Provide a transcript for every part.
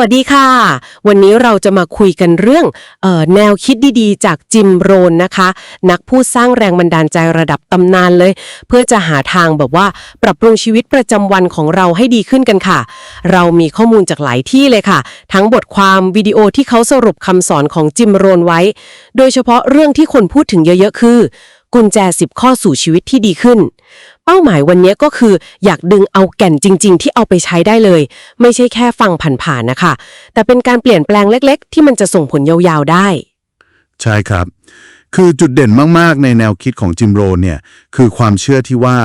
วัสดีค่ะ วันนี้เราจะมาคุยกันเรื่องออแนวคิดดีๆ จากจิมโรนนะคะ นักพูดสร้างแรงบันดาลใจระดับตำนานเลย เพื่อจะหาทางแบบว่า ปรับปรุงชีวิตประจำวันของเราให้ดีขึ้นกันค่ะ เรามีข้อมูลจากหลายที่เลยค่ะ ทั้งบทความวิดีโอที่เขาสรุปคำสอนของจิมโรนไว้ โดยเฉพาะเรื่องที่คนพูดถึงเยอะๆคือ กุญแจ 10 ข้อสู่ชีวิตที่ดีขึ้น เป้าหมายวันนี้ก็คืออยากดึงเอาแก่นจริง ๆ ที่เอาไปใช้ได้เลย ไม่ใช่แค่ฟังผ่านๆนะคะ แต่เป็นการเปลี่ยนแปลงเล็ก ๆ ที่มันจะส่งผลยาวๆได้ ใช่ครับ คือจุดเด่นมากๆ ในแนวคิดของจิมโรนเนี่ยคือความเชื่อที่ว่า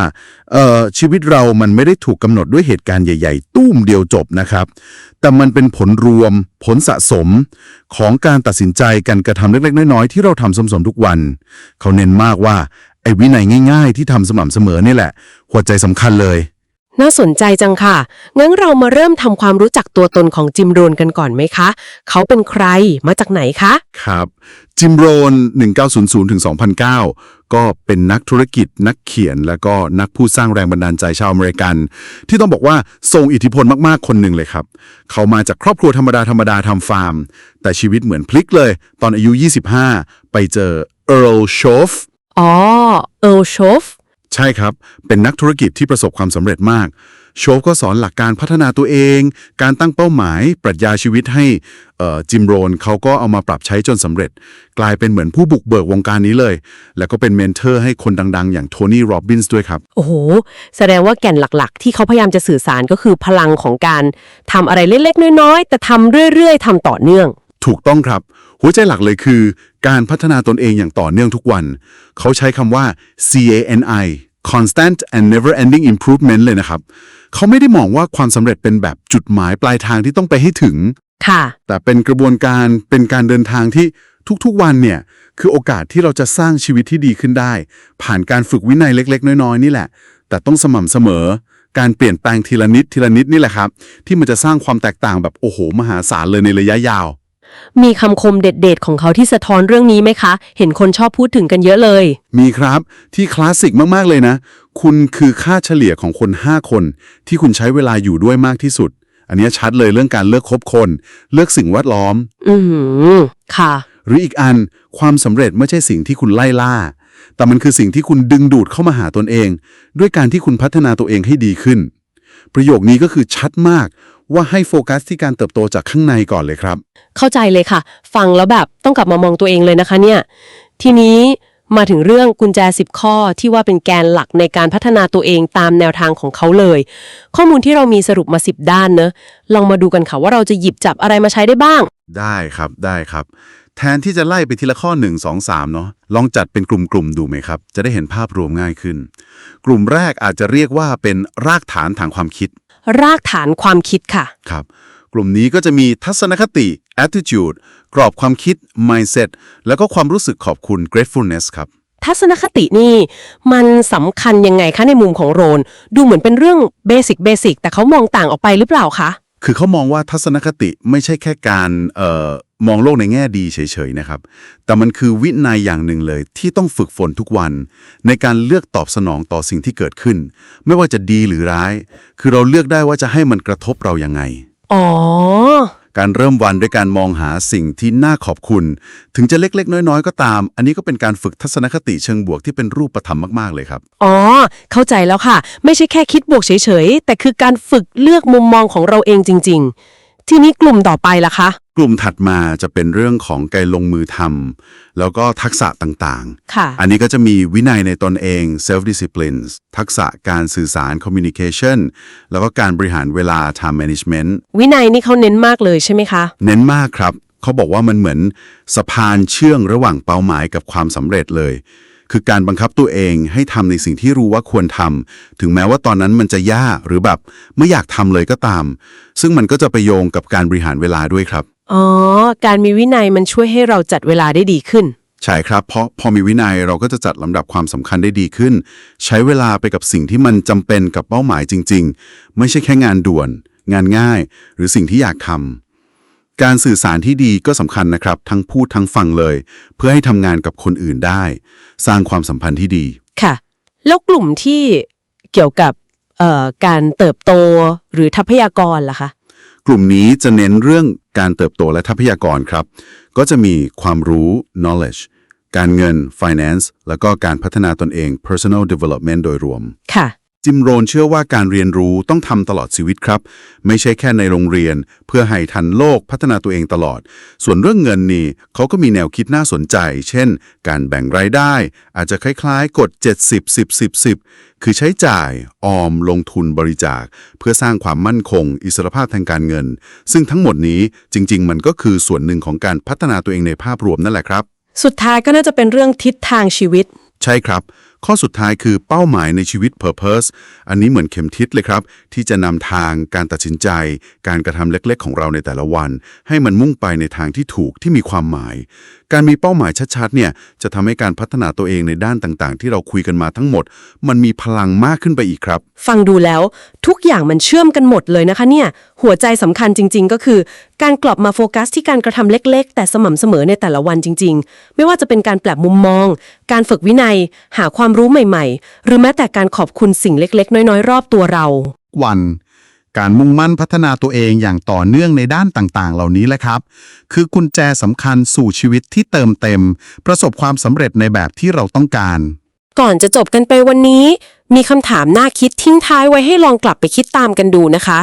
เอ่อชีวิตเรามันไม่ได้ถูกกำหนดด้วยเหตุการณ์ใหญ่ ๆ ตุ้มเดียวจบนะครับ แต่มันเป็นผลรวม ผลสะสมของการตัดสินใจการกระทำเล็ก ๆ น้อยๆ ที่เราทำซ้ำๆทุกวัน เขาเน้นมากว่าไอ้วินัยง่าย ๆ ที่ทำสม่ำเสมอนี่แหละ หัวใจสำคัญเลย น่าสนใจจังค่ะ งั้นเรามาเริ่มทำความรู้จักตัวตนของจิมโรนกันก่อนไหมคะ เขาเป็นใคร มาจากไหนคะ ครับ จิมโรน 1900ถึง2009 ก็เป็นนักธุรกิจ นักเขียน และก็นักผู้สร้างแรงบันดาลใจชาวอเมริกัน ที่ต้องบอกว่าทรงอิทธิพลมากๆ คนหนึ่งเลยครับ เขามาจากครอบครัวธรรมดาธรรมดาทำฟาร์ม แต่ชีวิตเหมือนพลิกเลย ตอนอายุ 25 ไปเจอเอิร์ลโชฟ อ๋อ เอิร์ลโชฟ ใช่ครับ เป็นนักธุรกิจที่ประสบความสำเร็จมาก โชฟก็สอนหลักการพัฒนาตัวเอง การตั้งเป้าหมาย ปรัชญาชีวิตให้เอ่อจิมโรนเขาก็เอามาปรับใช้จนสำเร็จ กลายเป็นเหมือนผู้บุกเบิกวงการนี้เลย แล้วก็เป็นเมนเทอร์ให้คนดัง ๆ อย่างโทนี่ โรบินส์ด้วยครับ โอ้โห แสดงว่าแก่นหลักๆ ที่เขาพยายามจะสื่อสารก็คือพลังของการทำอะไรเล็กๆ น้อยๆ แต่ทำเรื่อยๆทำต่อเนื่อง ถูกต้องครับ หัวใจหลักเลยคือ การพัฒนาตนเองอย่างต่อเนื่องทุกวัน เขาใช้คำว่า CANI constant and never ending improvement เลยนะครับ เขาไม่ได้มองว่าความสำเร็จเป็นแบบจุดหมายปลายทางที่ต้องไปให้ถึง ค่ะ แต่เป็นกระบวนการเป็นการเดินทางที่ทุกๆวันเนี่ย คือโอกาสที่เราจะสร้างชีวิตที่ดีขึ้นได้ ผ่านการฝึกวินัยเล็ก ๆ น้อยๆนี่แหละ แต่ต้องสม่ำเสมอ การเปลี่ยนแปลงทีละนิดทีละนิดนี่แหละครับ ที่มันจะสร้างความแตกต่างแบบโอ้โห มหาศาลเลยในระยะยาว มีคำคมเด็ดๆ ของเขาที่สะท้อนเรื่องนี้ไหมคะ เห็นคนชอบพูดถึงกันเยอะเลย มีครับที่คลาสสิกมากๆเลยนะ คุณคือค่าเฉลี่ยของคน 5 คน ที่คุณใช้เวลาอยู่ด้วยมากที่สุด อันนี้ชัดเลยเรื่องการเลือกคบคน เลือกสิ่งแวดล้อม อือหือค่ะ หรืออีกอันความสำเร็จไม่ใช่สิ่งที่คุณไล่ล่า แต่มันคือสิ่งที่คุณดึงดูดเข้ามาหาตนเอง ด้วยการที่คุณพัฒนาตัวเองให้ดีขึ้น ประโยคนี้ก็คือชัดมาก ว่าให้โฟกัสที่การเติบโตจากข้างในก่อนเลยครับ เข้าใจเลยค่ะ ฟังแล้วแบบต้องกลับมามองตัวเองเลยนะคะเนี่ย ทีนี้มาถึงเรื่องกุญแจ 10 ข้อที่ว่าเป็นแกนหลักในการพัฒนาตัวเองตามแนวทางของเขาเลย ข้อมูลที่เรามีสรุปมา 10 ด้านเนอะลองมาดูกันค่ะว่าเราจะหยิบจับอะไรมาใช้ได้บ้าง ได้ครับได้ครับ แทนที่จะไล่ไปทีละข้อ 1 2 3 เนาะลองจัดเป็นกลุ่มๆดูไหมครับ จะได้เห็นภาพรวมง่ายขึ้น กลุ่มแรกอาจจะเรียกว่าเป็นรากฐานทางความคิด รากฐานความคิดค่ะ ครับ กลุ่มนี้ก็จะมีทัศนคติ attitude กรอบความคิด mindset แล้วก็ความรู้สึกขอบคุณ gratefulness ครับ ทัศนคตินี่ มันสำคัญยังไงคะในมุมของโรน ดูเหมือนเป็นเรื่องเบสิกเบสิกแต่เขามองต่างออกไปหรือเปล่าคะ คือเขามองว่าทัศนคติไม่ใช่แค่การเอ่อ มองโลกในแง่ดีเฉยๆนะครับ แต่มันคือวินัยอย่างหนึ่งเลยที่ต้องฝึกฝนทุกวัน ในการเลือกตอบสนองต่อสิ่งที่เกิดขึ้น ไม่ว่าจะดีหรือร้าย คือเราเลือกได้ว่าจะให้มันกระทบเรายังไง อ๋อ การเริ่มวันด้วยการมองหาสิ่งที่น่าขอบคุณ ถึงจะเล็กๆ น้อยๆ ก็ตาม อันนี้ก็เป็นการฝึกทัศนคติเชิงบวกที่เป็นรูปธรรมมากๆเลยครับ อ๋อ เข้าใจแล้วค่ะ ไม่ใช่แค่คิดบวกเฉยๆ แต่คือการฝึกเลือกมุมมองของเราเองจริง ๆ ทีนี้กลุ่มต่อไปล่ะคะ กลุ่มถัดมาจะเป็นเรื่องของการลงมือทำแล้วก็ทักษะต่างๆ ค่ะ อันนี้ก็จะมีวินัยในตนเอง self discipline ทักษะการสื่อสาร communication แล้วก็การบริหารเวลา time management วินัยนี่เขาเน้นมากเลยใช่ไหมคะ เน้นมากครับ เขาบอกว่ามันเหมือนสะพานเชื่องระหว่างเป้าหมายกับความสำเร็จเลย คือการบังคับตัวเองให้ทำในสิ่งที่รู้ว่าควรทำถึงแม้ว่าตอนนั้นมันจะยากหรือแบบไม่อยากทำเลยก็ตาม ซึ่งมันก็จะไปโยงกับการบริหารเวลาด้วยครับ อ๋อ การมีวินัยมันช่วยให้เราจัดเวลาได้ดีขึ้น ใช่ครับ เพราะพอมีวินัยเราก็จะจัดลำดับความสำคัญได้ดีขึ้น ใช้เวลาไปกับสิ่งที่มันจำเป็นกับเป้าหมายจริง ๆ ไม่ใช่แค่งานด่วน งานง่าย หรือสิ่งที่อยากทำการสื่อสารที่ดีก็สำคัญนะครับ ทั้งพูดทั้งฟังเลย เพื่อให้ทำงานกับคนอื่นได้ สร้างความสัมพันธ์ที่ดี ค่ะ แล้วกลุ่มที่เกี่ยวกับเอ่อการเติบโตหรือทรัพยากรล่ะคะ กลุ่มนี้จะเน้นเรื่องการเติบโตและทรัพยากรครับ ก็จะมีความรู้ knowledge การเงิน finance แล้วก็การพัฒนาตนเอง personal development โดยรวม ค่ะ จิมโรนเชื่อว่าการเรียนรู้ต้องทำตลอดชีวิตครับ ไม่ใช่แค่ในโรงเรียน เพื่อให้ทันโลกพัฒนาตัวเองตลอด ส่วนเรื่องเงินนี่เขาก็มีแนวคิดน่าสนใจ เช่น การแบ่งรายได้ อาจจะคล้ายๆ กฎ 70 10 10 10 คือใช้จ่าย ออม ลงทุนบริจาค เพื่อสร้างความมั่นคง อิสรภาพทางการเงิน ซึ่งทั้งหมดนี้จริง ๆ มันก็คือส่วนหนึ่งของการพัฒนาตัวเองในภาพรวมนั่นแหละครับ สุดท้ายก็น่าจะเป็นเรื่องทิศทางชีวิต ใช่ครับ ข้อสุดท้ายคือเป้าหมายในชีวิต Purpose อันนี้เหมือนเข็มทิศเลยครับ ที่จะนำทางการตัดสินใจ การกระทำเล็กๆ ของเราในแต่ละวัน ให้มันมุ่งไปในทางที่ถูกที่มีความหมาย การมีเป้าหมายชัดๆเนี่ยจะทำให้การพัฒนาตัวเองในด้านต่างๆ ที่เราคุยกันมาทั้งหมด มันมีพลังมากขึ้นไปอีกครับ ฟังดูแล้ว ทุกอย่างมันเชื่อมกันหมดเลยนะคะเนี่ยหัวใจสำคัญจริง ๆ ก็คือ การกลับมาโฟกัสที่การกระทำเล็ก ๆ แต่สม่ำเสมอในแต่ละวันจริง ๆ ไม่ว่าจะเป็นการแปลมุมมอง การฝึกวินัย หาความรู้ใหม่ ๆ หรือแม้แต่การขอบคุณสิ่งเล็ก ๆ น้อย ๆ รอบตัวเรา วัน การมุ่งมั่นพัฒนาตัวเองอย่างต่อเนื่องในด้านต่างๆ เหล่านี้แหละครับ คือกุญแจสำคัญสู่ชีวิตที่เติมเต็ม ประสบความสำเร็จในแบบที่เราต้องการ ก่อนจะจบกันไปวันนี้ มีคำถามน่าคิดทิ้งท้ายไว้ให้ลองกลับไปคิดตามกันดูนะคะ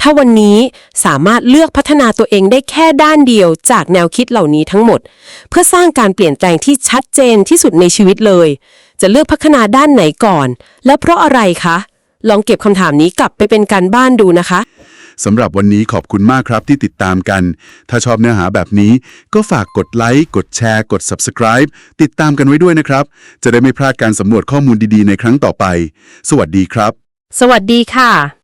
ถ้าวันนี้สามารถเลือกพัฒนาตัวเองได้แค่ด้านเดียวจากแนวคิดเหล่านี้ทั้งหมด เพื่อสร้างการเปลี่ยนแปลงที่ชัดเจนที่สุดในชีวิตเลย จะเลือกพัฒนาด้านไหนก่อน และเพราะอะไรคะ ลองเก็บคำถามนี้กลับไปเป็นการบ้านดูนะคะ สำหรับวันนี้ขอบคุณมากครับที่ติดตามกัน ถ้าชอบเนื้อหาแบบนี้ ก็ฝากกดไลค์ กดแชร์ กด Subscribe ติดตามกันไว้ด้วยนะครับ จะได้ไม่พลาดการสำรวจข้อมูลดีๆ ในครั้งต่อไป สวัสดีครับ สวัสดีค่ะ